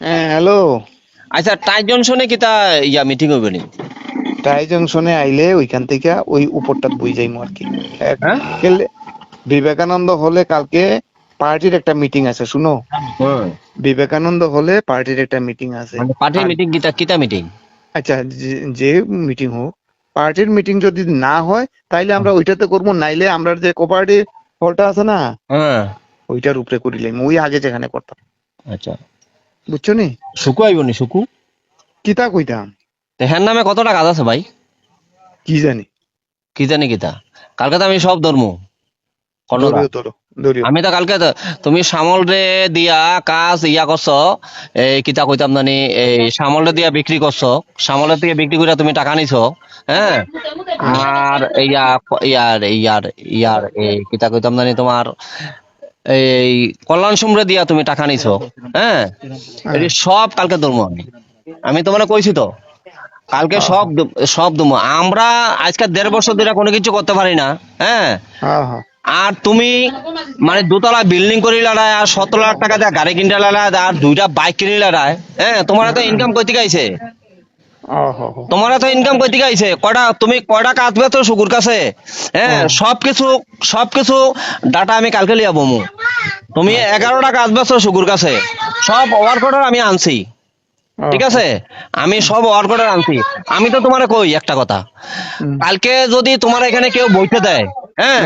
হ্যাঁ হ্যালো আচ্ছা টাই জংশনে কিতা ইয়া মিটিং হইবে নি? টাই জংশনে আইলে ওইখান থেকে ওই উপরটা বই যাইমু আর কি। হ্যাঁ? বিবেকানন্দ হলে কালকে পার্টির একটা মিটিং আছে শুনো? বিবেকানন্দ হলে পার্টির একটা মিটিং আছে। মানে পার্টির মিটিং কিতা কিতা মিটিং আচ্ছা যে- যে মিটিং হোক পার্টির মিটিং যদি না হয় তাইলে আমরা ওইটাতে করব নাইলে আমরা যে কোপার্টি হলটা আছে না হ্যাঁ। ওইটার উপরে করিলাম ওই আগে যেখানে করতাম। আচ্ছা। বুঝছ নি সুকু আইব নি সুকু কিতা কইতাম নামে কত টাকা আছে ভাই? কি জানি? কি জানি কিতা? কালকে তো আমি সব ধরমু। আমি তো কালকে তুমি শ্যামল রে দিয়া কাজ ইয়া করছ এই কিতা কইতাম জানি এই শ্যামল রে দিয়া বিক্রি করছ। শ্যামলের থেকে বিক্রি করে তুমি টাকা নিছো হ্যাঁ? আর ইয়া ইয়ার ইয়ার ইয়ার এই কিতা কইতাম জানি তোমার এই কল্যাণ সুমরে দিয়া তুমি টাকা নিছো হ্যাঁ? এটি সব কালকে ধর্ম আমি। আমি তোমার কইছি তো কালকে সব সব দমো। আমরা আজকে দেড় বছর ধরে কোনো কিছু করতে পারি না হ্যাঁ? হ্যাঁ হ্যাঁ। আর তুমি মানে দোতলা বিল্ডিং করি লাড়ায় আর সতেরো লাখ টাকা দিয়ে গাড়ি কিনতে লাড়ায় আর দুইটা বাইক কিনে লাড়ায় হ্যাঁ? তোমার তো ইনকাম করতে গাইছে। তোমার তো ইনকাম করতে গাইছে কয়টা তুমি কয়টা কাটবে তো শুকুর কাছে? হ্যাঁ সবকিছু সবকিছু ডাটা আমি কালকে লিয়া বমু তুমি এগারোটা কাজ বেছো শুকুর কাছে। সব ওয়ার্ক অর্ডার আমি আনছি। ঠিক আছে? আমি সব ওয়ার্ক অর্ডার আনছি। আমি তো তোমার কই একটা কথা। কালকে যদি তোমার এখানে কেউ বইতে দেয় হ্যাঁ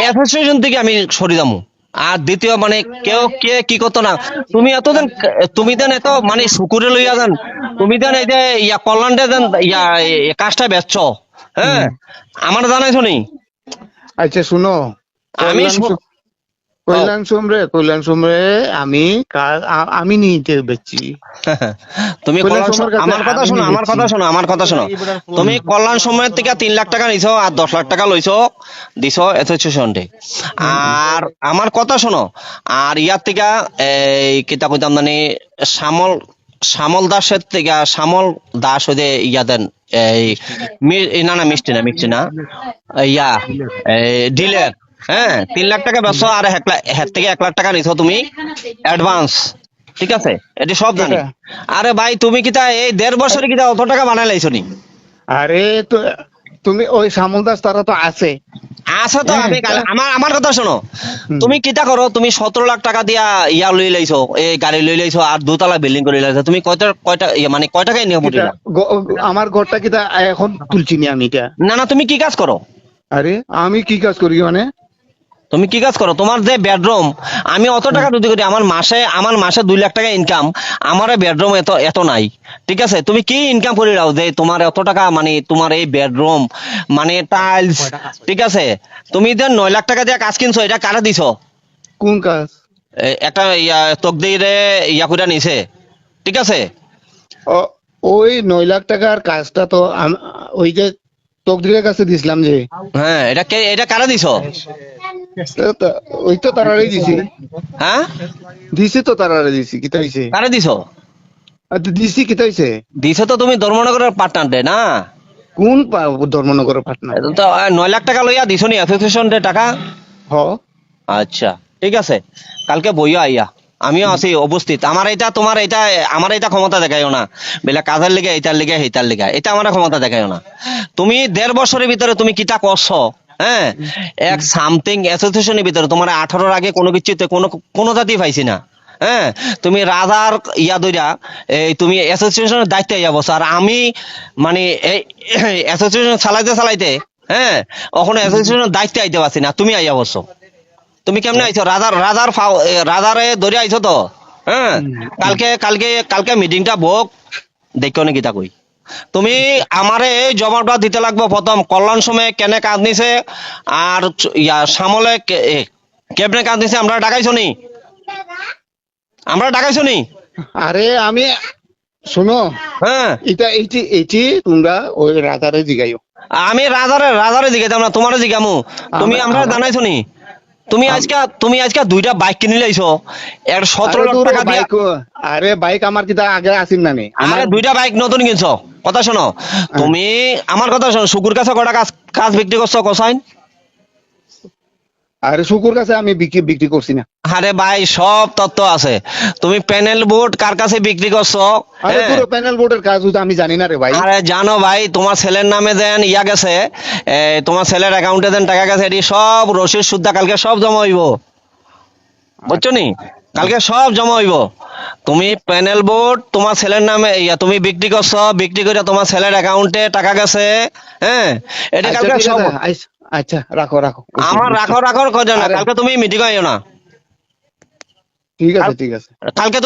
অ্যাসোসিয়েশন থেকে আমি সরে যাব। আর দ্বিতীয় মানে কেউ কে কি করতো না? তুমি এতদিন তুমি দেন এত মানে শুকুরে লইয়া দেন তুমি দেন এই যে ইয়া কল্যাণটা দেন ইয়া কাজটা বেচছ হ্যাঁ? আমার জানাই শুনি। আচ্ছা শুনো। আমি কল্যাণ সোমরে কল্যাণ সোমরে আমি আমি নিতে বেচছি তুমি আমার কথা শোনো আমার কথা শোনো আমার কথা শোনো। তুমি কল্যাণ সময়ের থেকে তিন লাখ টাকা নিছো আর দশ লাখ টাকা লইছো। দিছো অ্যাসোসিয়েশন ডে আর আমার কথা শোনো আর ইয়ার থেকে এই কিতা কইতাম মানে শ্যামল শ্যামল দাসের থেকে শ্যামল দাস ওই যে ইয়া দেন এই না না মিষ্টি না মিষ্টি না। ইয়া এই ডিলের হ্যাঁ তিন লাখ টাকা ব্যবসা আর এক লাখ থেকে এক লাখ টাকা নিছো তুমি অ্যাডভান্স ঠিক আছে? এটি সব জানি। আরে ভাই তুমি কিতা এই দেড় বছরে কিতা অত টাকা বানাই লাইছো নি? আরে তো তুমি ওই শ্যামল দাস তারা তো আছে। আচ্ছা তো আমি আমার আমার কথা শোনো। তুমি কিতা করো তুমি সতেরো লাখ টাকা দিয়া ইয়া লই লাইছো এই গাড়ি লই লাইছো আর দুতলা বিল্ডিং করে লাইছো। তুমি কয়টা কয়টা মানে কয় টাকায় নিয়ে পড়িলা? আমার ঘরটা কিতা এখন তুলছি নি আমি এটা? না না তুমি কি কাজ করো? আরে আমি কি কাজ করি মানে? তুমি কি কাজ করো? তোমার যে বেডরুম আমি অত টাকা যদি করি আমার মাসে আমার মাসে দুই লাখ টাকা ইনকাম আমার বেডরুম এত এত নাই। ঠিক আছে? তুমি কি ইনকাম করে দাও যে তোমার এত টাকা মানে তোমার এই বেডরুম মানে টাইলস ঠিক আছে? তুমি যে নয় লাখ টাকা দিয়ে কাজ কিনছো এটা কারা দিছো? কোন কাজ? একটা ইয়া তকদিরে ইয়া করে নিছে। ঠিক আছে? ওই নয় লাখ টাকার কাজটা তো ওই যে তকদিরের কাছে দিছিলাম যে। হ্যাঁ এটা কে এটা কারা দিছো? ওই তো তারারে দিছি। হ্যাঁ? দিছি তো তারারে দিছি কিতা হইছে কারা দিছো? দিছি কিতা হইছে দিছো তো তুমি ধর্মনগরের পার্টনার না? কোন পা- ধর্মনগর পাটনা তো আহ, নয় লাখ টাকা লইয়া দিছো নি অ্যাসোসিয়েশন টাকা? হ। আচ্ছা ঠিক আছে। কালকে বইয়া আইয়া। আমিও আছি, উপস্থিত। আমার এটা তোমার এটা আমার এটা ক্ষমতা দেখাইও না। বেলা কাজের লেগে এইটার লেগে সেইটার লেগে এটা আমার ক্ষমতা দেখাইও না। তুমি দেড় বছরের ভিতরে তুমি কিটা করছ হ্যাঁ এক সামথিং অ্যাসোসিয়েশনের ভিতরে তোমার আঠারোর আগে কোনো কিছুতে, কোনো কোনো জাতি পাইছি না। হ্যাঁ তুমি রাজার ইয়া দইরা এই তুমি অ্যাসোসিয়েশনের দায়িত্বে ইয়া বসো আর আমি মানে এই অ্যাসোসিয়েশন চালাইতে চালাইতে হ্যাঁ ওখানে অ্যাসোসিয়েশনের দায়িত্বে আইতে পারছি না। তুমি আইয়া বসো তুমি কেমনে আইছো? রাজার রাজার রাজারে ধরে আইছো তো? হ্যাঁ? কালকে কালকে কালকে মিটিংটা বক দেখো নাকি তা কই তুমি আমারে এই জবাবটা দিতে লাগবো প্রথম কল্যাণ সময়ে কেনে কাজ নিছে আর ইয়া সামলে কেমনে কাজ নিছে আমরা ডাকাইছো নি? আমরা ডাকাইছো নি? আরে আমি শোনো। হ্যাঁ। এটা এইটি এইটি তোমরা ওই রাধারে জিগাইও। আমি রাজারে রাজারে জিগাইতাম না তোমারে জিগামু। তুমি আমরা আমার- জানাইছো নি? তুমি আজকে তুমি আজকে দুইটা বাইক কিনে লাইছো। এর সতেরো আরে লাখ টাকা দিয়ে বাইক আরে বাইক আমার কিতা আগে আসিল না নি। আরে দুইটা বাইক নতুন কিনছো। কথা শোনো। তুমি আমার কথা শোনো শুকুর কাছে কটা কাজ কাজ বিক্রি করছ কসাইন? আরে শুকুর কাছে আমি বিক্রি বিক্রি করছি না। আরে ভাই সব তথ্য আছে। তুমি প্যানেল বোর্ড কার কাছে বিক্রি করছ? আরে হ্যাঁ? পুরো প্যানেল বোর্ডের কাজ তো আমি জানি না রে ভাই। আরে জানো ভাই তোমার ছেলের নামে দেন ইয়া গেছে। তোমার ছেলের অ্যাকাউন্টে দেন টাকা গেছে এটি সব রসিদ সুদ্ধা কালকে সব জমা হইব। বুঝছ নি? কালকে সব জমা হইব। তুমি প্যানেল বোর্ড তোমার ছেলের নামে ইয়া তুমি বিক্রি করছ বিক্রি করে তোমার ছেলের অ্যাকাউন্টে টাকা গেছে হ্যাঁ? এটা আচ্ছা, কালকে সব আচ্ছা রাখো রাখো। আমার রাখো রাখো খোঁজো না কালকে তুমি মিটিং আইও না। ঠিক আছে ঠিক আছে। কালকে